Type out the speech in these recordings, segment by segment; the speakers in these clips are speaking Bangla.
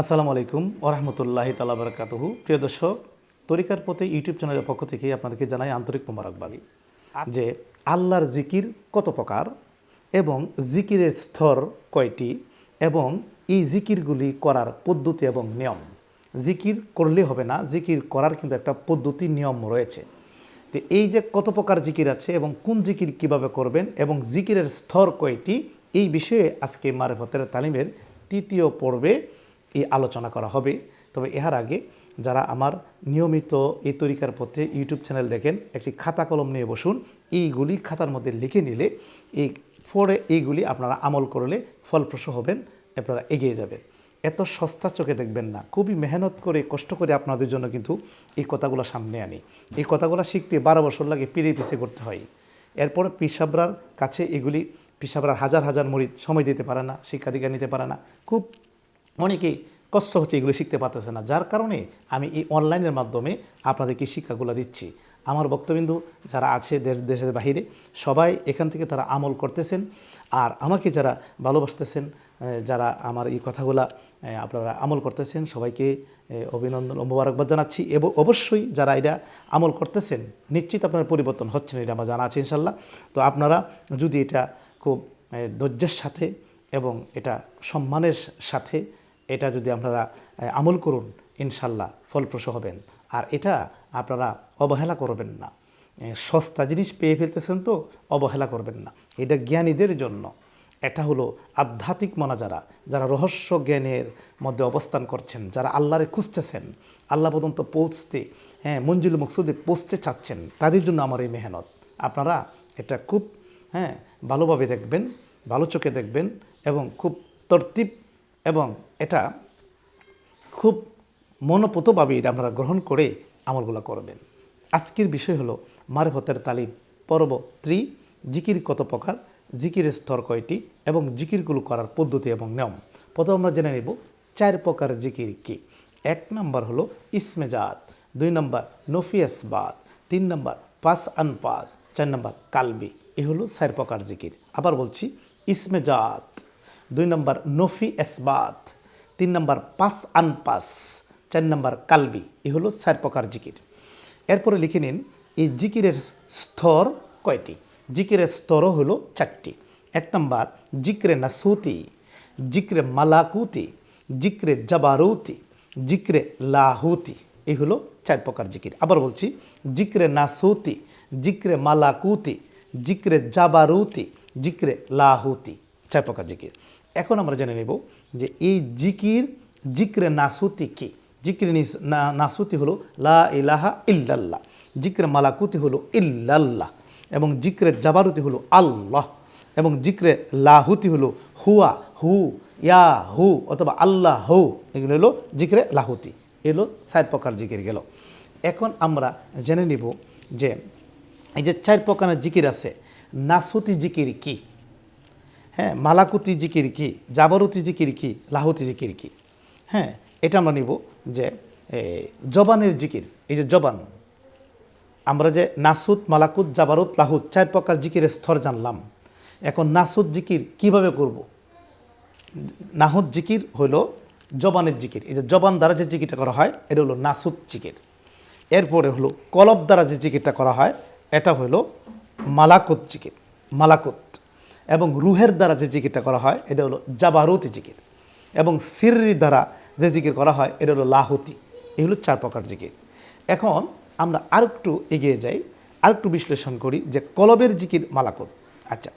আসসালামু আলাইকুম ওরহমতুল্লাহি তালা বারকাতহু। প্রিয় দর্শক তরিকার পথে ইউটিউব চ্যানেলের পক্ষ থেকে আপনাদেরকে জানাই আন্তরিক মোবারকবাদী। যে আল্লাহর জিকির কত প্রকার এবং জিকিরের স্তর কয়টি এবং এই জিকিরগুলি করার পদ্ধতি এবং নিয়ম। জিকির করলে হবে না জিকির করার কিন্তু একটা পদ্ধতি নিয়ম রয়েছে। তো এই যে কত প্রকার জিকির আছে এবং কোন জিকির কীভাবে করবেন এবং জিকিরের স্তর কয়টি এই বিষয়ে আজকে মারেফতের তালিমের তৃতীয় পর্বে এই আলোচনা করা হবে। তবে এর আগে যারা আমার নিয়মিত এই তরিকার পথে ইউটিউব চ্যানেল দেখেন, একটি খাতা কলম নিয়ে বসুন। এইগুলি খাতার মধ্যে লিখে নিলে এই পরে এইগুলি আপনারা আমল করলে ফলপ্রসূ হবেন, আপনারা এগিয়ে যাবেন। এত সস্তা চোখে দেখবেন না। খুবই মেহনত করে, কষ্ট করে আপনাদের জন্য কিন্তু এই কথাগুলো সামনে আনি। এই কথাগুলো শিখতে বারো বছর লাগে, পিড়ে পিছিয়ে করতে হয়। এরপর পিসাবরার কাছে এগুলি পিসাবরার হাজার হাজার মুড়ি সময় দিতে পারে না, শিক্ষাধিকার নিতে পারে না। খুব অনেকেই কষ্ট হচ্ছে এগুলো শিখতে পারতেছে না। যার কারণে আমি এই অনলাইনের মাধ্যমে আপনাদেরকে শিক্ষাগুলো দিচ্ছি। আমার বক্তবিন্দু যারা আছে দেশ, দেশের বাহিরে, সবাই এখান থেকে তারা আমল করতেছেন। আর আমাকে যারা ভালোবাসতেছেন যারা আমার এই কথাগুলা আপনারা আমল করতেছেন, সবাইকে অভিনন্দন ও মোবারকবাদ জানাচ্ছি। এবং অবশ্যই যারা এটা আমল করতেছেন, নিশ্চিত আপনার পরিবর্তন হচ্ছে না, এটা আমার জানা আছে ইনশাল্লাহ। তো আপনারা যদি এটা খুব ধৈর্যের সাথে এবং এটা সম্মানের সাথে এটা যদি আপনারা আমল করুন, ইনশাল্লাহ ফলপ্রসূ হবেন। আর এটা আপনারা অবহেলা করবেন না। সস্তা জিনিস পেয়ে ফেলতেছেন তো অবহেলা করবেন না। এটা জ্ঞানীদের জন্য। এটা হলো আধ্যাত্মিক মনা যারা যারা রহস্য জ্ঞানের মধ্যে অবস্থান করছেন, যারা আল্লাহরে খুঁজতেছেন, আল্লাহ পর্যন্ত পৌঁছতে হ্যাঁ মঞ্জুল মকসুদে পৌঁছতে চাচ্ছেন, তাদের জন্য আমার এই মেহনত। আপনারা এটা খুব হ্যাঁ ভালোভাবে দেখবেন, ভালো চোখে দেখবেন এবং খুব তরতিব এবং এটা খুব মনোপুতভাবে এটা আপনারা গ্রহণ করে আমলগুলো করবেন। আজকের বিষয় হলো মারফতের তালিম। পর্ব ত্রি, জিকির কত প্রকার? জিকিরের স্তর কয়টি? এবং জিকিরগুলো করার পদ্ধতি এবং নিয়ম। প্রথম আমরা জেনে নেব চার প্রকার জিকির কি। এক নম্বর হলো ইসমেজাত দুই নম্বর নফিয়াসবাদ তিন নম্বর পাস আনপাস চার নম্বর কালবি। এ হলো চার প্রকার জিকির। আবার বলছি ইসমেজাত দুই নম্বর নফি এসবাত, তিন নম্বর পাস আনপাস, চার নম্বর কালবি, এ হলো চার প্রকার জিকির। এরপরে লিখে নিন, এই জিকিরের স্তর কয়টি? জিকিরের স্তরও হলো চারটি। এক নম্বর, জিক্রে নাসুতি, জিক্রে মালাকুতি, জিক্রে জাবারুতি, জিক্রে লাহুতি এই হলো চার প্রকার জিকির। আবার বলছি, জিক্রে নাসুতি, জিক্রে মালাকুতি, জিক্রে জাবারুতি, জিক্রে লাহুতি। চার প্রকার জিকির। এখন আমরা জেনে নেব যে এই জিকির, জিক্রে নাসুতি কি? জিক্রে না- নাসুতি হলো লা ইলাহা ইল্লাল্লাহ। জিক্রে মালাকুতি হলো ইল্লাল্লাহ। এবং জিক্রে জাবারুতি হলো আল্লাহ। এবং জিক্রে লাহুতি হলো হুয়া, হু, ইয়া, হু অথবা আল্লাহ, হু। এগুলো হলো জিক্রে লাহুতি। এগুলো চার প্রকার জিকির গেল। এখন আমরা জেনে নিব যে এই যে চার প্রকারের জিকির আছে, নাসুতি জিকির কি? হ্যাঁ মালাকুতি জিকির কি জাবরুতি জিকির কি লাহুতি জিকির কি? হ্যাঁ এটা আমরা নিব যে জবানের জিকির, এই যে জবান। আমরা যে নাসুদ মালাকুত, জাবারুত, লাহুত, চার প্রকার জিকিরের স্তর জানলাম। এখন নাসুদ জিকির কীভাবে করব? নাহুদ জিকির হলো জবানের জিকির। এই যে জবান দ্বারা যে জিকিরটা করা হয়, এটা হলো নাসুদ জিকির। এরপরে হলো কলব দ্বারা যে জিকিরটা করা হয়, এটা হলো মালাকুত জিকির, মালাকুত। এবং রুহের দ্বারা যে জিকিরটা করা হয়, এটা হলো জাবারুতি জিকির। এবং সিররি দ্বারা যে জিকির করা হয়, এটা হলো লাহুতি। এই হলো চার প্রকার জিকির। এখন আমরা আরেকটু এগিয়ে যাই, আরেকটু বিশ্লেষণ করি যে কলবের জিকির মালাকুত আচ্ছা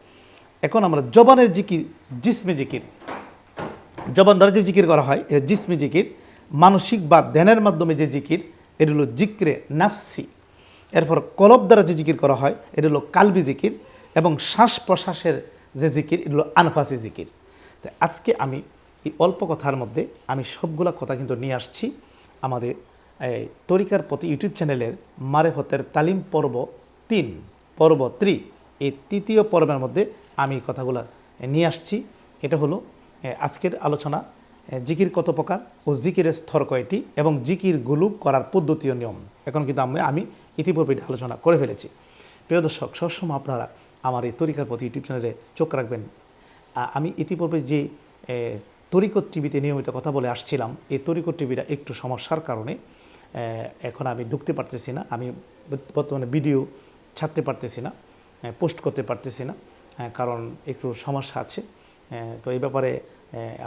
এখন আমরা জবানের জিকির, জিসমে জিকির। জবান দ্বারা যে জিকির করা হয়, এটা জিসমি জিকির। মানসিক বা ধ্যানের মাধ্যমে যে জিকির, এটা হলো জিক্রে নাফসি। এরপর কলব দ্বারা যে জিকির করা হয়, এটা হলো কালবি জিকির। এবং শ্বাস প্রশ্বাসের যে জিকির এটা হলো আনফাসি জিকির। তো আজকে আমি এই অল্প কথার মধ্যে আমি সবগুলা কথা কিন্তু নিয়ে আসছি আমাদের তরিকার প্রতি ইউটিউব চ্যানেলের মারেফতের তালিম পর্ব তিন, পর্ব ত্রি। এই তৃতীয় পর্বের মধ্যে আমি কথাগুলো নিয়ে আসছি। এটা হলো আজকের আলোচনা জিকির কত প্রকার ও জিকিরের স্তর কয়টি এবং জিকির গুলু করার পদ্ধতি ও নিয়ম। এখন কিন্তু আমি আমি ইতিপূর্বে আলোচনা করে ফেলেছি। প্রিয় দর্শক, সবসময় আপনারা আমার এই তরিকার প্রতি ইউটিউব চ্যানেলে চোখ রাখবেন। আমি ইতিপূর্বে যে এ, তরিকত টিভিতে নিয়মিত কথা বলে আসছিলাম এই তরিকত টিভিটা একটু সমস্যার কারণে এখন আমি ঢুকতে পারতেছি না আমি বর্তমানে ভিডিও ছাড়তে পারতেছি না পোস্ট করতে পারতেছি না কারণ একটু সমস্যা আছে তো এই ব্যাপারে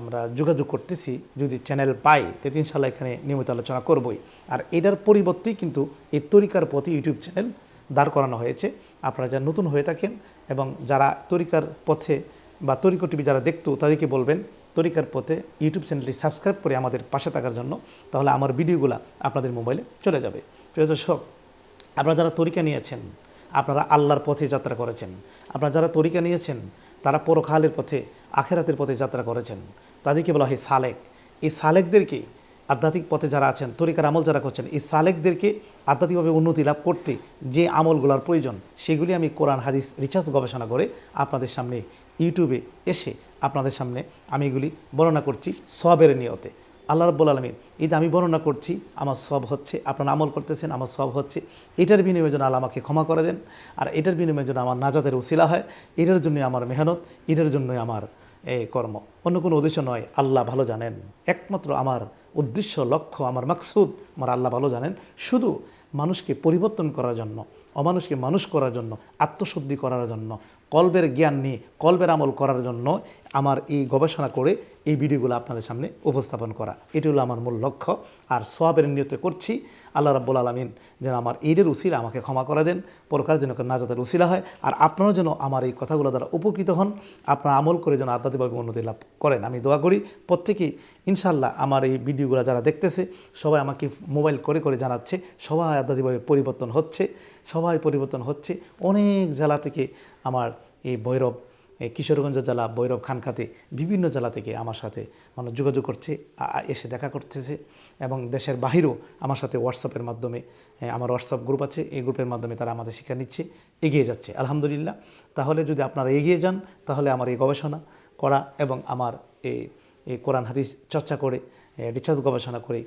আমরা যোগাযোগ করতেছি যদি চ্যানেল পাই তো ইনশাল্লাহ এখানে নিয়মিত আলোচনা করবই। আর এটার পরিবর্তেই কিন্তু এই তরিকার প্রতি ইউটিউব চ্যানেল দাঁড় করানো হয়েছে আপনারা যারা নতুন হয়ে থাকেন এবং যারা তরিকার পথে বা তরিকো টিভি যারা দেখতো তাদেরকে বলবেন, তরিকার পথে ইউটিউব চ্যানেলটি সাবস্ক্রাইব করে আমাদের পাশে থাকার জন্য, তাহলে আমার ভিডিওগুলো আপনাদের মোবাইলে চলে যাবে। প্রিয় দর্শক, আপনারা যারা তরিকা নিয়েছেন আপনারা আল্লাহর পথে যাত্রা করেছেন, আপনারা যারা তরিকা নিয়েছেন তারা পরখালের পথে, আখেরাতের পথে যাত্রা করেছেন, তাদেরকে বলা হয় সালেক। এই সালেকদেরকে আধ্যাত্মিক পথে যারা আছেন, তরিকার আমল যারা করছেন, এই সালেকদেরকে আধ্যাত্মিকভাবে উন্নতি লাভ করতে যে আমলগুলোর প্রয়োজন, সেগুলি আমি কোরআন, হাদিস, রিসার্চ, গবেষণা করে আপনাদের সামনে ইউটিউবে এসে আপনাদের সামনে আমি এগুলি বর্ণনা করছি সবের নিয়তে। আল্লাহ রব্বুল আলমিন, এই আমি বর্ণনা করছি, আমার সব হচ্ছে, আপনারা আমল করতেছেন, আমার সব হচ্ছে, এটার বিনিময়ে যেন আল্লাহ আমাকে ক্ষমা করে দেন, আর এটার বিনিময়ে যেন আমার নাজাদের উসিলা হয়, এটার জন্যই আমার মেহনত, এটার জন্যই আমার এই কর্ম। অন্য কোনো উদ্দেশ্য নয়, আল্লাহ ভালো জানেন। একমাত্র আমার উদ্দেশ্য, লক্ষ্য, আমার মাকসুদ, আমার আল্লাহ ভালো জানেন। শুধু মানুষকে পরিবর্তন করার জন্য। অমানুষকে মানুষ করার জন্য, আত্মশুদ্ধি করার জন্য কল্বের জ্ঞান নিয়ে কল্বের আমল করার জন্য আমার এই গবেষণা করে এই ভিডিওগুলো আপনাদের সামনে উপস্থাপন করা। এটি হলো আমার মূল লক্ষ্য। আর সবের নিয়তে করছি, আল্লাহ রাব্বুল আলমিন যেন আমার ঈদের উসিলা আমাকে ক্ষমা করে দেন পরকার যেন নাজাতের উসিলা হয়, আর আপনারা যেন আমার এই কথাগুলো দ্বারা উপকৃত হন, আপনারা আমল করে যেন আধ্যাত্মিকভাবে উন্নতি লাভ করেন। আমি দোয়া করি, প্রত্যেকেই ইনশাল্লাহ আমার এই ভিডিওগুলো যারা দেখতেছে, সবাই আমাকে মোবাইল করে করে জানাচ্ছে, সবাই আধ্যাত্মিকভাবে পরিবর্তন হচ্ছে, সবাই পরিবর্তন হচ্ছে। অনেক জেলা থেকে আমার এই এই কিশোরগঞ্জ জেলা, ভৈরব খানখাতে বিভিন্ন জেলা থেকে আমার সাথে মানুষ যোগাযোগ করছে এসে দেখা করতেছে এবং দেশের বাহিরেও আমার সাথে হোয়াটসঅ্যাপের মাধ্যমে আমার হোয়াটসঅ্যাপ গ্রুপ আছে, এই গ্রুপের মাধ্যমে তারা আমাদের শিক্ষা নিচ্ছে, এগিয়ে যাচ্ছে। আলহামদুলিল্লাহ। তাহলে যদি আপনারা এগিয়ে যান, তাহলে আমার এই গবেষণা করা এবং আমার এই এই কোরআন, হাদিস চর্চা করে রিসার্চ গবেষণা করে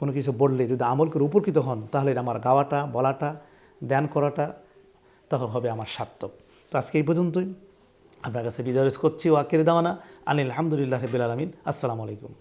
কোনো কিছু বললে যদি আমল করে উপকৃত হন, তাহলে আমার গাওয়াটা, বলাটা ধ্যান করাটা তখন হবে আমার সার্থক। তো আজকে এই পর্যন্তই। আপনার কাছে বিদায় করছি। ও আকের দেওয়ানা। আনিল আলহামদুলিল্লাহ রবিল আলমিন। আসসালামু আলাইকুম।